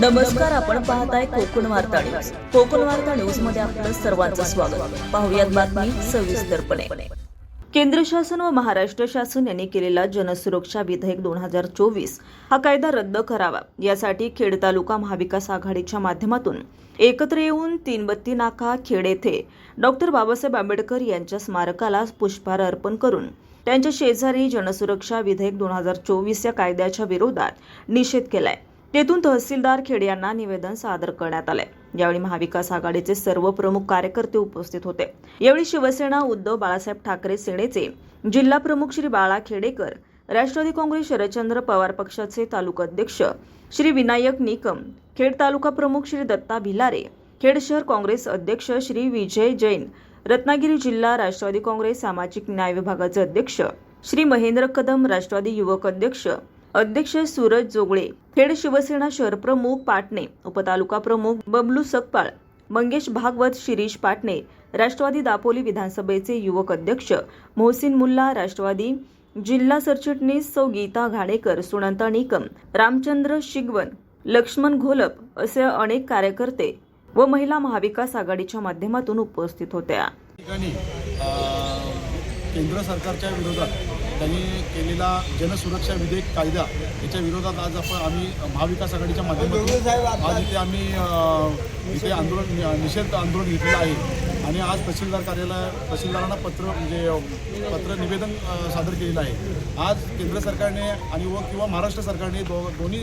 नमस्कार आपण पाहताय कोकण वार्ता न्यूज. कोकण वार्ता न्यूजमध्ये आपलं सर्वांचं स्वागत. पाहुयात बातमी सविस्तरपणे केंद्र शासन व महाराष्ट्र शासन यांनी केलेला जनसुरक्षा विधेयक दोन हजार चोवीस हा कायदा रद्द करावा. यासाठी खेड तालुका महाविकास आघाडीच्या माध्यमातून एकत्र येऊन तीनबत्ती नाका खेड येथे डॉक्टर बाबासाहेब आंबेडकर यांच्या स्मारकाला पुष्पहार अर्पण करून त्यांच्या शेजारी जनसुरक्षा विधेयक दोन हजार चोवीस या कायद्याच्या विरोधात निषेध केलाय. तेथून तहसीलदार खेड यांना निवेदन सादर करण्यात आले. यावेळी महाविकास आघाडीचे सर्व प्रमुख कार्यकर्ते उपस्थित होते. यावेळी शिवसेना उद्धव बाळासाहेब ठाकरे सेनेचे जिल्हा प्रमुख श्री बाळा खेडेकर राष्ट्रवादी काँग्रेस शरदचंद्र पवार पक्षाचे तालुका अध्यक्ष श्री विनायक निकम खेड तालुका प्रमुख श्री दत्ता भिलारे खेड शहर काँग्रेस अध्यक्ष श्री विजय जैन रत्नागिरी जिल्हा राष्ट्रवादी काँग्रेस सामाजिक न्याय विभागाचे अध्यक्ष श्री महेंद्र कदम राष्ट्रवादी युवक अध्यक्ष अध्यक्ष सूरज जोगळे खेड शिवसेना शहर प्रमुख पाटणे उपतालुका प्रमुख बबलू सकपाळ मंगेश भागवत शिरीष पाटणे राष्ट्रवादी दापोली विधानसभेचे युवक अध्यक्ष मोहसिन मुल्ला राष्ट्रवादी जिल्हा सरचिटणीस सौ गीता घाणेकर सुनंता निकम रामचंद्र शिगवन लक्ष्मण घोलप असे अनेक कार्यकर्ते व महिला महाविकास आघाडीच्या माध्यमातून उपस्थित होत्या. केंद्र सरकारच्या विरोधात त्यांनी केलेला जनसुरक्षा विधेयक कायदा याच्या विरोधात आज आपण आम्ही महाविकास आघाडीच्या माध्यमातून आज इथे आम्ही इथे आंदोलन निषेध आंदोलन घेतलेलं आहे. आणि आज तहसीलदार कार्यालय तहसीलदारांना पत्र म्हणजे पत्र निवेदन सादर केलेलं आहे. आज केंद्र सरकारने आणि व किंवा महाराष्ट्र सरकारने दो दोन्ही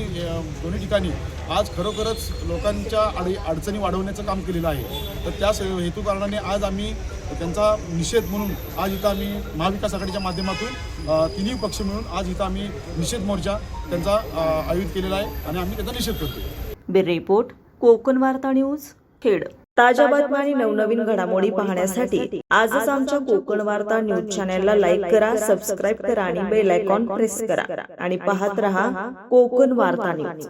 दोन्ही ठिकाणी आज खरोखरच लोकांच्या अडी अडचणी वाढवण्याचं काम केलेलं आहे. तर त्या हेतू कारणाने आज आम्ही त्यांचा निषेध म्हणून आज इथं आम्ही महाविकास आघाडीच्या माध्यमातून तिन्ही पक्ष मिळून आज इथं आम्ही निषेध मोर्चा त्यांचा आयोजित केलेला आहे आणि आम्ही त्याचा निषेध करतो बिर रिपोर्ट कोकण वार्ता न्यूज खेड. ताज्या बातम्या आणि नवनवीन घडामोडी पाहण्यासाठी आजच आमच्या कोकण वार्ता न्यूज चॅनलला लाईक करा सबस्क्राईब करा आणि बेल आयकॉन प्रेस करा. आणि पाहत रहा कोकण वार्ता न्यूज.